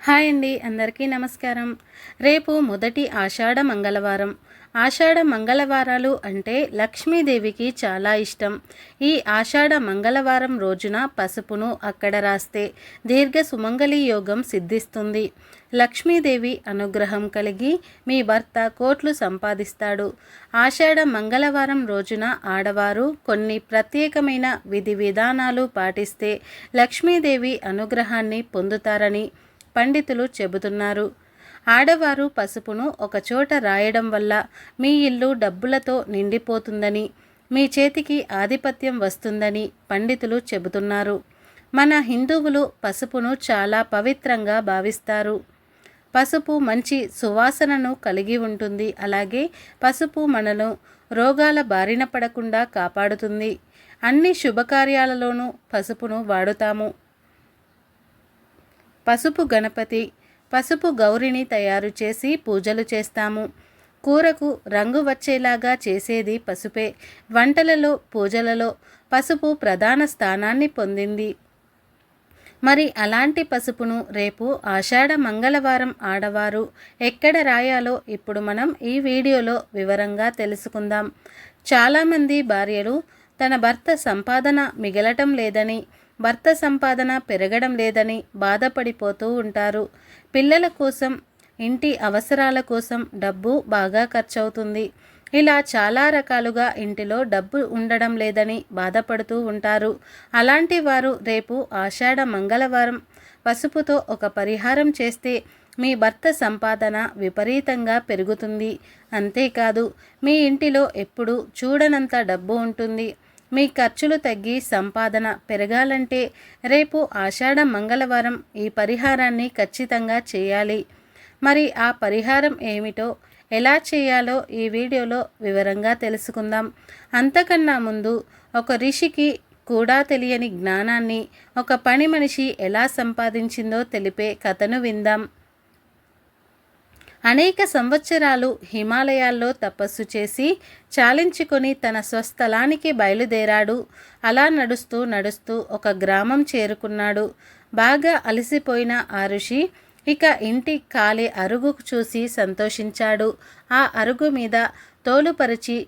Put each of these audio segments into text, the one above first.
Hi అండి అందరికీ నమస్కారం. రేపు మొదటి ఆషాఢ మంగళవారం. ఆషాఢ మంగళవారాలు అంటే లక్ష్మీదేవికి చాలా ఇష్టం. ఈ ఆషాఢ మంగళవారం రోజున పసుపును అక్కడ రాస్తే దీర్ఘ సుమంగళి యోగం సిద్ధిస్తుంది. లక్ష్మీదేవి అనుగ్రహం కలిగి మీ భర్త కోట్లు సంపాదిస్తాడు. ఆషాఢ మంగళవారం రోజున ఆడవారు కొన్ని ప్రత్యేకమైన విధి విధానాలు పాటిస్తే లక్ష్మీదేవి అనుగ్రహాన్ని పొందుతారని పండితులు చెబుతున్నారు. ఆడవారు పసుపును ఒకచోట రాయడం వల్ల మీ ఇల్లు డబ్బులతో నిండిపోతుందని మీ చేతికి ఆధిపత్యం వస్తుందని పండితులు చెబుతున్నారు. మన హిందువులు పసుపును చాలా పవిత్రంగా భావిస్తారు. పసుపు మంచి సువాసనను కలిగి ఉంటుంది. అలాగే పసుపు మనను రోగాల బారిన పడకుండా కాపాడుతుంది. అన్ని శుభకార్యాలలోనూ పసుపును వాడుతాము. పసుపు గణపతి పసుపు గౌరిని తయారు చేసి పూజలు చేస్తాము. కూరకు రంగు వచ్చేలాగా చేసేది పసుపే. వంటలలో పూజలలో పసుపు ప్రధాన స్థానాన్ని పొందింది. మరి అలాంటి పసుపును రేపు ఆషాఢ మంగళవారం ఆడవారు ఎక్కడ రాయాలో ఇప్పుడు మనం ఈ వీడియోలో వివరంగా తెలుసుకుందాం. చాలామంది భార్యలు తన భర్త సంపాదన మిగలటం లేదని భర్త సంపాదన పెరగడం లేదని బాధపడిపోతూ ఉంటారు. పిల్లల కోసం ఇంటి అవసరాల కోసం డబ్బు బాగా ఖర్చవుతుంది. ఇలా చాలా రకాలుగా ఇంటిలో డబ్బు ఉండడం లేదని బాధపడుతూ ఉంటారు. అలాంటి వారు రేపు ఆషాఢ మంగళవారం పసుపుతో ఒక పరిహారం చేస్తే మీ భర్త సంపాదన విపరీతంగా పెరుగుతుంది. అంతేకాదు మీ ఇంటిలో ఎప్పుడు చూడనంత డబ్బు ఉంటుంది. మీ ఖర్చులు తగ్గి సంపాదన పెరగాలంటే రేపు ఆషాఢ మంగళవారం ఈ పరిహారాన్ని ఖచ్చితంగా చేయాలి. మరి ఆ పరిహారం ఏమిటో ఎలా చేయాలో ఈ వీడియోలో వివరంగా తెలుసుకుందాం. అంతకన్నా ముందు ఒక ఋషికి కూడా తెలియని జ్ఞానాన్ని ఒక పని మనిషి ఎలా సంపాదించిందో తెలిపే కథను విందాం. అనేక సంవత్సరాలు హిమాలయాల్లో తపస్సు చేసి చాలించుకొని తన స్వస్థలానికి బయలుదేరాడు. అలా నడుస్తూ నడుస్తూ ఒక గ్రామం చేరుకున్నాడు. బాగా అలసిపోయిన ఆ ఋషి ఇక ఇంటి ఖాళీ అరుగు చూసి సంతోషించాడు. ఆ అరుగు మీద తోలుపరిచి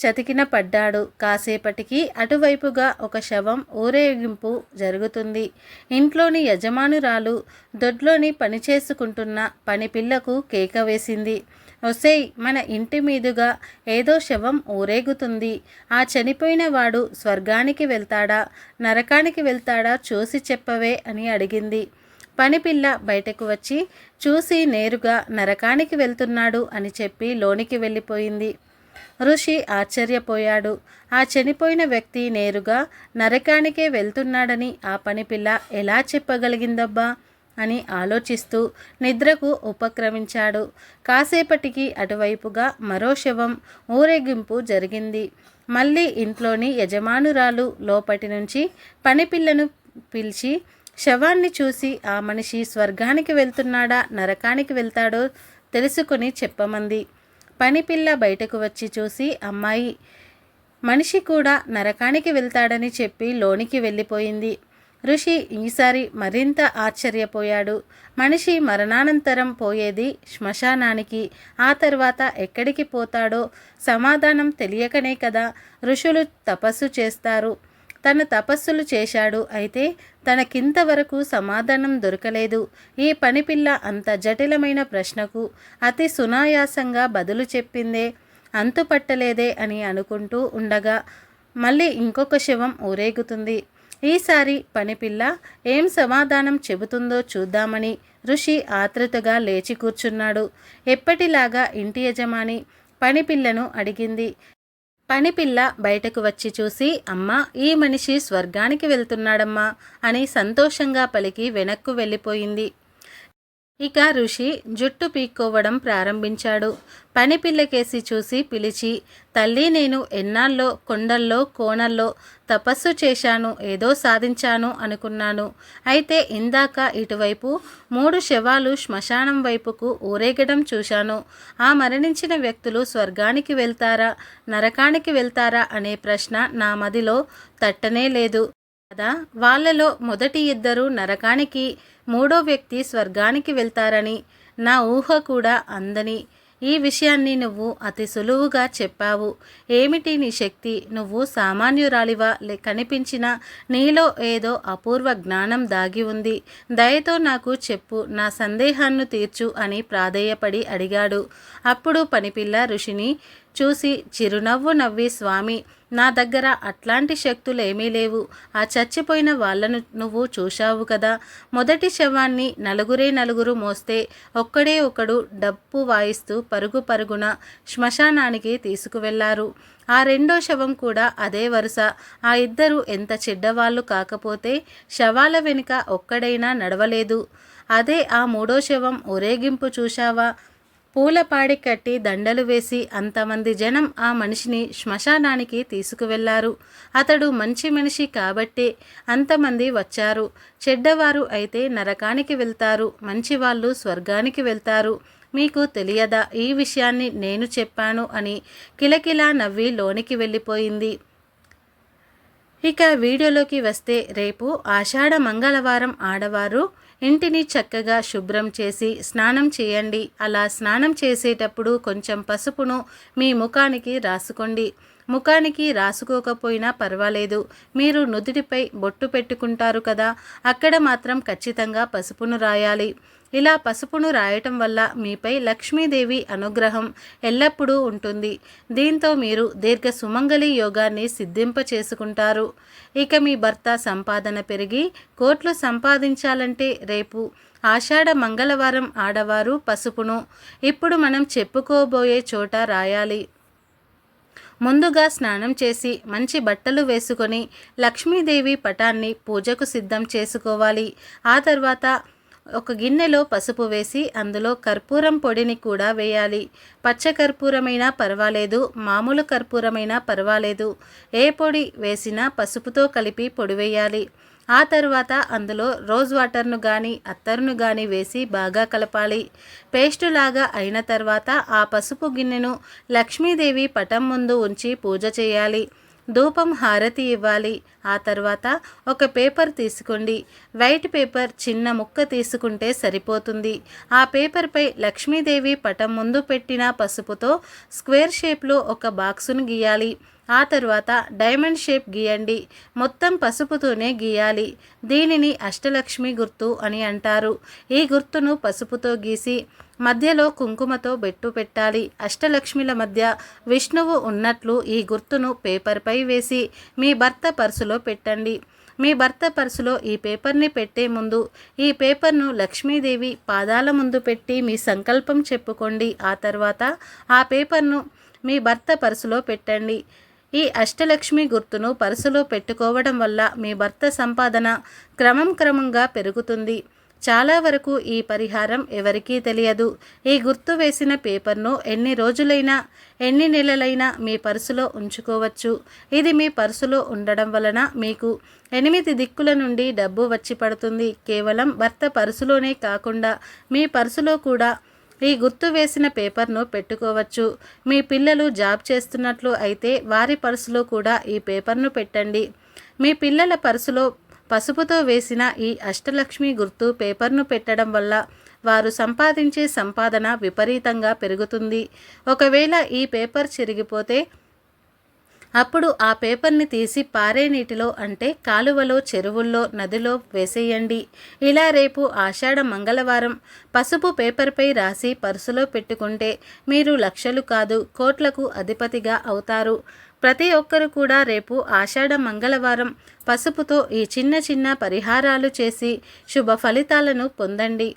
చతికిన పడ్డాడు. కాసేపటికి అటువైపుగా ఒక శవం ఊరేగింపు జరుగుతుంది. ఇంట్లోని యజమానురాలు దొడ్లోని పని చేసుకుంటున్న పని పిల్లకు కేక వేసింది. ఒసేయ్ మన ఇంటి మీదుగా ఏదో శవం ఊరేగుతుంది. ఆ చనిపోయిన వాడు స్వర్గానికి వెళ్తాడా? నరకానికి వెళ్తాడా? చూసి చెప్పవే అని అడిగింది. పనిపిల్ల బయటకు వచ్చి చూసి నేరుగా నరకానికి వెళ్తున్నాడు అని చెప్పి లోనికి వెళ్ళిపోయింది. ఋషి ఆశ్చర్యపోయాడు. ఆ చనిపోయిన వ్యక్తి నేరుగా నరకానికే వెళ్తున్నాడని ఆ పనిపిల్ల ఎలా చెప్పగలిగిందబ్బా? అని ఆలోచిస్తూ నిద్రకు ఉపక్రమించాడు. కాసేపటికి అటువైపుగా మరో శవం ఊరేగింపు జరిగింది. మళ్ళీ ఇంట్లోని యజమానురాలు లోపటి నుంచి పనిపిల్లను పిలిచి శవాన్ని చూసి ఆ మనిషి స్వర్గానికి వెళ్తున్నాడా? నరకానికి వెళ్తాడో? తెలుసుకుని చెప్పమంది. పనిపిల్ల బయటకు వచ్చి చూసి అమ్మాయి మనిషి కూడా నరకానికి వెళ్తాడని చెప్పి లోనికి వెళ్ళిపోయింది. ఋషి ఈసారి మరింత ఆశ్చర్యపోయాడు. మనిషి మరణానంతరం పోయేది శ్మశానానికి. ఆ తర్వాత ఎక్కడికి పోతాడో సమాధానం తెలియకనే కదా ఋషులు తపస్సు చేస్తారు. తన తపస్సులు చేశాడు. అయితే తనకింతవరకు సమాధానం దొరకలేదు. ఈ పనిపిల్ల అంత జటిలమైన ప్రశ్నకు అతి సునాయాసంగా బదులు చెప్పిందే అంతుపట్టలేదే అని అనుకుంటూ ఉండగా మళ్ళీ ఇంకొక శవం ఊరేగుతుంది. ఈసారి పనిపిల్ల ఏం సమాధానం చెబుతుందో చూద్దామని ఋషి ఆతృతగా లేచి కూర్చున్నాడు. ఎప్పటిలాగా ఇంటి యజమాని పనిపిల్లను అడిగింది. పనిపిల్ల బయటకు వచ్చి చూసి అమ్మ ఈ మనిషి స్వర్గానికి వెళ్తున్నాడమ్మా అని సంతోషంగా పలికి వెనక్కు వెళ్ళిపోయింది. ఇక ఋషి జుట్టు పీక్కోవడం ప్రారంభించాడు. పని పిల్లకేసి చూసి పిలిచి తల్లి నేను ఎన్నాళ్ళలో కొండల్లో కోణల్లో తపస్సు చేశాను ఏదో సాధించాను అనుకున్నాను. అయితే ఇందాక ఇటువైపు మూడు శవాలు శ్మశానం వైపుకు ఊరేగడం చూశాను. ఆ మరణించిన వ్యక్తులు స్వర్గానికి వెళ్తారా నరకానికి వెళ్తారా అనే ప్రశ్న నా మదిలో తట్టనే లేదు. కదా వాళ్ళలో మొదటి ఇద్దరు నరకానికి మూడో వ్యక్తి స్వర్గానికి వెళ్తారని నా ఊహ కూడా అందని. ఈ విషయాన్ని నువ్వు అతి సులువుగా చెప్పావు. ఏమిటి నీ శక్తి? నువ్వు సామాన్యురాలివా? లే కనిపించిన నీలో ఏదో అపూర్వ జ్ఞానం దాగి ఉంది. దయతో నాకు చెప్పు నా సందేహాన్ని తీర్చు అని ప్రాధేయపడి అడిగాడు. అప్పుడు పనిపిల్ల ఋషిని చూసి చిరునవ్వు నవ్వి స్వామి నా దగ్గర అట్లాంటి శక్తులు ఏమీ లేవు. ఆ చచ్చిపోయిన వాళ్ళను నువ్వు చూశావు కదా. మొదటి శవాన్ని నలుగురే నలుగురు మోస్తే ఒక్కడే ఒకడు డప్పు వాయిస్తూ పరుగు పరుగున శ్మశానానికి తీసుకువెళ్ళారు. ఆ రెండో శవం కూడా అదే వరుస. ఆ ఇద్దరు ఎంత చెడ్డవాళ్ళు కాకపోతే శవాల వెనుక ఒక్కడైనా నడవలేదు. అదే ఆ మూడో శవం ఊరేగింపు చూశావా? పూలపాడి కట్టి దండలు వేసి అంతమంది జనం ఆ మనిషిని శ్మశానానికి తీసుకువెళ్ళారు. అతడు మంచి మనిషి కాబట్టే అంతమంది వచ్చారు. చెడ్డవారు అయితే నరకానికి వెళ్తారు. మంచివాళ్ళు స్వర్గానికి వెళ్తారు. మీకు తెలియదా? ఈ విషయాన్ని నేను చెప్పాను అని కిలకిలా నవ్వి లోనికి వెళ్ళిపోయింది. ఇక వీడియోలోకి వస్తే రేపు ఆషాఢ మంగళవారం ఆడవారు ఇంటిని చక్కగా శుభ్రం చేసి స్నానం చేయండి. అలా స్నానం చేసేటప్పుడు కొంచెం పసుపును మీ ముఖానికి రాసుకోండి. ముఖానికి రాసుకోకపోయినా పర్వాలేదు. మీరు నుదుటిపై బొట్టు పెట్టుకుంటారు కదా అక్కడ మాత్రం ఖచ్చితంగా పసుపును రాయాలి. ఇలా పసుపును రాయటం వల్ల మీపై లక్ష్మీదేవి అనుగ్రహం ఎల్లప్పుడూ ఉంటుంది. దీంతో మీరు దీర్ఘ సుమంగళి యోగాన్ని సిద్ధింప చేసుకుంటారు ఇక మీ భర్త సంపాదన పెరిగి కోట్లు సంపాదించాలంటే రేపు ఆషాఢ మంగళవారం ఆడవారు పసుపును ఇప్పుడు మనం చెప్పుకోబోయే చోట రాయాలి. ముందుగా స్నానం చేసి మంచి బట్టలు వేసుకొని లక్ష్మీదేవి పటాన్ని పూజకు సిద్ధం చేసుకోవాలి. ఆ తర్వాత ఒక గిన్నెలో పసుపు వేసి అందులో కర్పూరం పొడిని కూడా వేయాలి. పచ్చ కర్పూరమైనా పర్వాలేదు మామూలు కర్పూరమైనా పర్వాలేదు. ఏ పొడి వేసినా పసుపుతో కలిపి పొడి వేయాలి. ఆ తర్వాత అందులో రోజ్ వాటర్ను కానీ అత్తరును కానీ వేసి బాగా కలపాలి. పేస్టు లాగా అయిన తర్వాత ఆ పసుపు గిన్నెను లక్ష్మీదేవి పటం ముందు ఉంచి పూజ చేయాలి. ధూపం హారతి ఇవ్వాలి. ఆ తర్వాత ఒక పేపర్ తీసుకోండి. వైట్ పేపర్ చిన్న ముక్క తీసుకుంటే సరిపోతుంది. ఆ పేపర్పై లక్ష్మీదేవి పటం ముందు పెట్టిన పసుపుతో స్క్వేర్ షేప్లో ఒక బాక్సును గీయాలి. ఆ తర్వాత డైమండ్ షేప్ గీయండి. మొత్తం పసుపుతోనే గీయాలి. దీనిని అష్టలక్ష్మి గుర్తు అని అంటారు. ఈ గుర్తును పసుపుతో గీసి మధ్యలో కుంకుమతో బెట్టు పెట్టాలి. అష్టలక్ష్మిల మధ్య విష్ణువు ఉన్నట్లు ఈ గుర్తును పేపర్పై వేసి మీ భర్త పర్సులో పెట్టండి. మీ భర్త పర్సులో ఈ పేపర్ని పెట్టే ముందు ఈ పేపర్ను లక్ష్మీదేవి పాదాల ముందు పెట్టి మీ సంకల్పం చెప్పుకోండి. ఆ తర్వాత ఆ పేపర్ను మీ భర్త పర్సులో పెట్టండి. ఈ అష్టలక్ష్మి గుర్తును పరుసులో పెట్టుకోవడం వల్ల మీ భర్త సంపాదన క్రమం క్రమంగా పెరుగుతుంది. చాలా వరకు ఈ పరిహారం ఎవరికీ తెలియదు. ఈ గుర్తు వేసిన పేపర్ను ఎన్ని రోజులైనా ఎన్ని నెలలైనా మీ పర్సులో ఉంచుకోవచ్చు. ఇది మీ పర్సులో ఉండడం వలన మీకు ఎనిమిది దిక్కుల నుండి డబ్బు వచ్చి పడుతుంది. కేవలం భర్త పర్సులోనే కాకుండా మీ పర్సులో కూడా ఈ గుర్తు వేసిన పేపర్ను పెట్టుకోవచ్చు. మీ పిల్లలు జాబ్ చేస్తున్నట్లు అయితే వారి పర్సులో కూడా ఈ పేపర్ను పెట్టండి. మీ పిల్లల పర్సులో పసుపుతో వేసిన ఈ అష్టలక్ష్మి గుర్తు పేపర్ను పెట్టడం వల్ల వారు సంపాదించే సంపాదన విపరీతంగా పెరుగుతుంది. ఒకవేళ ఈ పేపర్ చిరిగిపోతే అప్పుడు ఆ పేపర్ని తీసి పారే నీటిలో అంటే కాలువలో చెరువుల్లో నదిలో వేసేయండి. ఇలా రేపు ఆషాఢ మంగళవారం పసుపు పేపర్పై రాసి పర్సులో పెట్టుకుంటే మీరు లక్షలు కాదు కోట్లకు అధిపతిగా అవుతారు. ప్రతి ఒక్కరు కూడా రేపు ఆషాఢ మంగళవారం పసుపుతో ఈ చిన్న చిన్న పరిహారాలు చేసి శుభ ఫలితాలను పొందండి.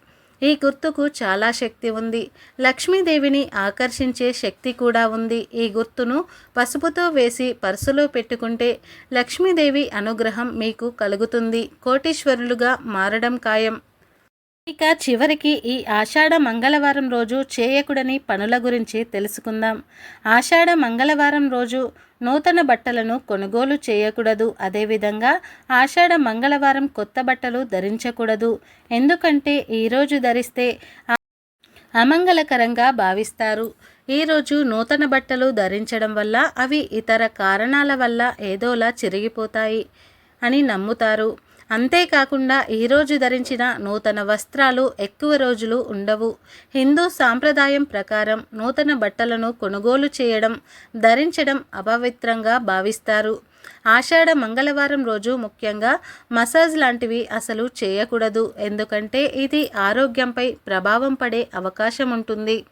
ఈ గుర్తుకు చాలా శక్తి ఉంది. లక్ష్మీదేవిని ఆకర్షించే శక్తి కూడా ఉంది. ఈ గుర్తును పసుపుతో వేసి పర్సులో పెట్టుకుంటే లక్ష్మీదేవి అనుగ్రహం మీకు కలుగుతుంది. కోటీశ్వరులుగా మారడం ఖాయం. ఇక చివరికి ఈ ఆషాఢ మంగళవారం రోజు చేయకుడని పనుల గురించి తెలుసుకుందాం. ఆషాఢ మంగళవారం రోజు నూతన బట్టలను కొనుగోలు చేయకూడదు. అదేవిధంగా ఆషాఢ మంగళవారం కొత్త బట్టలు ధరించకూడదు. ఎందుకంటే ఈరోజు ధరిస్తే అమంగళకరంగా భావిస్తారు. ఈరోజు నూతన బట్టలు ధరించడం వల్ల అవి ఇతర కారణాల వల్ల ఏదోలా చిరిగిపోతాయి అని నమ్ముతారు. అంతేకాకుండా ఈరోజు ధరించిన నూతన వస్త్రాలు ఎక్కువ రోజులు ఉండవు. హిందూ సాంప్రదాయం ప్రకారం నూతన బట్టలను కొనుగోలు చేయడం ధరించడం అపవిత్రంగా భావిస్తారు. ఆషాఢ మంగళవారం రోజు ముఖ్యంగా మసాజ్ లాంటివి అసలు చేయకూడదు. ఎందుకంటే ఇది ఆరోగ్యంపై ప్రభావం పడే అవకాశం ఉంటుంది.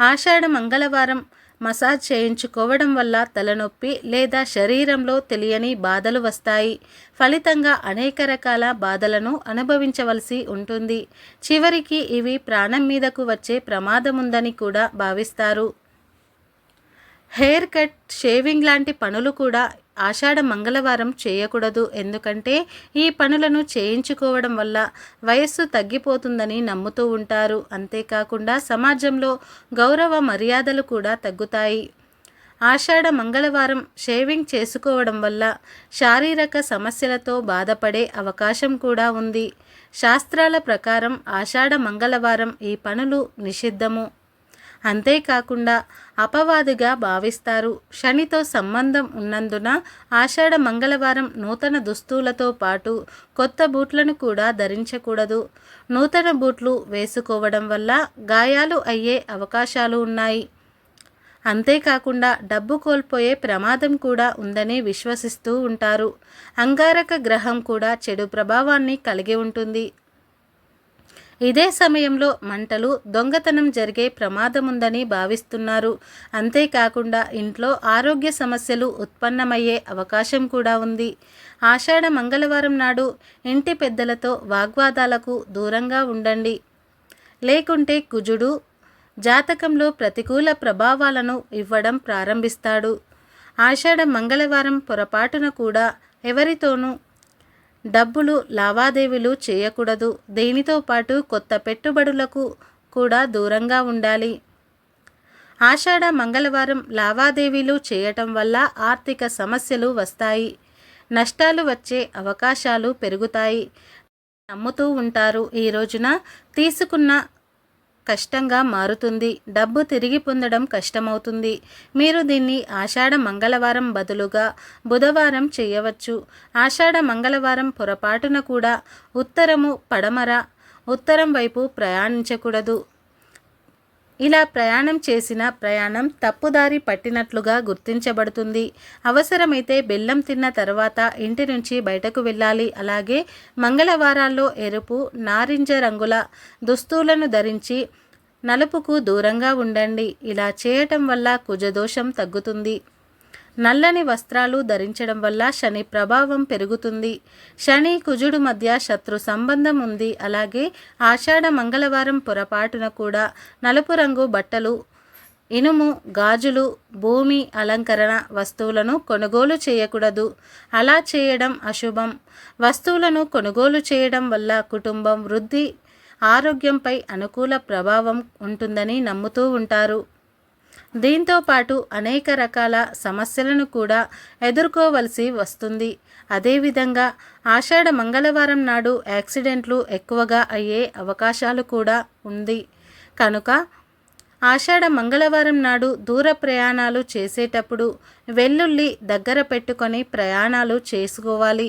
ఆషాఢ మంగళవారం మసాజ్ చేయించుకోవడం వల్ల తలనొప్పి లేదా శరీరంలో తెలియని బాధలు వస్తాయి. ఫలితంగా అనేక రకాల బాధలను అనుభవించవలసి ఉంటుంది. చివరికి ఇవి ప్రాణం మీదకు వచ్చే ప్రమాదముందని కూడా భావిస్తారు. హెయిర్ కట్ షేవింగ్ లాంటి పనులు కూడా ఆషాఢ మంగళవారం చేయకూడదు. ఎందుకంటే ఈ పనులను చేయించుకోవడం వల్ల వయస్సు తగ్గిపోతుందని నమ్ముతూ ఉంటారు. అంతేకాకుండా సమాజంలో గౌరవ మర్యాదలు కూడా తగ్గుతాయి. ఆషాఢ మంగళవారం షేవింగ్ చేసుకోవడం వల్ల శారీరక సమస్యలతో బాధపడే అవకాశం కూడా ఉంది. శాస్త్రాల ప్రకారం ఆషాఢ మంగళవారం ఈ పనులు నిషిద్ధము. అంతేకాకుండా అపవాదిగా భావిస్తారు. శనితో సంబంధం ఉన్నందున ఆషాఢ మంగళవారం నూతన దుస్తులతో పాటు కొత్త బూట్లను కూడా ధరించకూడదు. నూతన బూట్లు వేసుకోవడం వల్ల గాయాలు అయ్యే అవకాశాలు ఉన్నాయి. అంతేకాకుండా డబ్బు కోల్పోయే ప్రమాదం కూడా ఉందని విశ్వసిస్తూ ఉంటారు. అంగారక గ్రహం కూడా చెడు ప్రభావాన్ని కలిగి ఉంటుంది. ఇదే సమయంలో మంటలు దొంగతనం జరిగే ప్రమాదముందని భావిస్తున్నారు. అంతేకాకుండా ఇంట్లో ఆరోగ్య సమస్యలు ఉత్పన్నమయ్యే అవకాశం కూడా ఉంది. ఆషాఢ మంగళవారం నాడు ఇంటి పెద్దలతో వాగ్వాదాలకు దూరంగా ఉండండి. లేకుంటే కుజుడు జాతకంలో ప్రతికూల ప్రభావాలను ఇవ్వడం ప్రారంభిస్తాడు. ఆషాఢ మంగళవారం పొరపాటున కూడా ఎవరితోనూ డబ్బులు లావాదేవీలు చేయకూడదు. దీనితో పాటు కొత్త పెట్టుబడులకు కూడా దూరంగా ఉండాలి. ఆషాఢ మంగళవారం లావాదేవీలు చేయటం వల్ల ఆర్థిక సమస్యలు వస్తాయి. నష్టాలు వచ్చే అవకాశాలు పెరుగుతాయి. నమ్ముతూ ఉంటారు. ఈ రోజున తీసుకున్న కష్టంగా మారుతుంది. డబ్బు తిరిగి పొందడం కష్టమవుతుంది. మీరు దీన్ని ఆషాఢ మంగళవారం బదులుగా బుధవారం చేయవచ్చు. ఆషాఢ మంగళవారం పొరపాటున కూడా ఉత్తరము పడమర ఉత్తరం వైపు ప్రయాణించకూడదు. ఇలా ప్రయాణం చేసిన ప్రయాణం తప్పుదారి పట్టినట్లుగా గుర్తించబడుతుంది. అవసరమైతే బెల్లం తిన్న తర్వాత ఇంటి నుంచి బయటకు వెళ్ళాలి. అలాగే మంగళవారాల్లో ఎరుపు నారింజ రంగుల దుస్తులను ధరించి నలుపుకు దూరంగా ఉండండి. ఇలా చేయటం వల్ల కుజదోషం తగ్గుతుంది. నల్లని వస్త్రాలు ధరించడం వల్ల శని ప్రభావం పెరుగుతుంది. శని కుజుడు మధ్య శత్రు సంబంధం ఉంది. అలాగే ఆషాఢ మంగళవారం పొరపాటున కూడా నలుపు రంగు బట్టలు ఇనుము గాజులు భూమి అలంకరణ వస్తువులను కొనుగోలు చేయకూడదు. అలా చేయడం అశుభం. వస్తువులను కొనుగోలు చేయడం వల్ల కుటుంబం వృద్ధి ఆరోగ్యంపై అనుకూల ప్రభావం ఉంటుందని నమ్ముతూ ఉంటారు. దీంతో పాటు అనేక రకాల సమస్యలను కూడా ఎదుర్కోవలసి వస్తుంది. అదేవిధంగా ఆషాఢ మంగళవారం నాడు యాక్సిడెంట్లు ఎక్కువగా అయ్యే అవకాశాలు కూడా ఉంది. కనుక ఆషాఢ మంగళవారం నాడు దూర ప్రయాణాలు చేసేటప్పుడు వెల్లుల్లి దగ్గర పెట్టుకొని ప్రయాణాలు చేసుకోవాలి.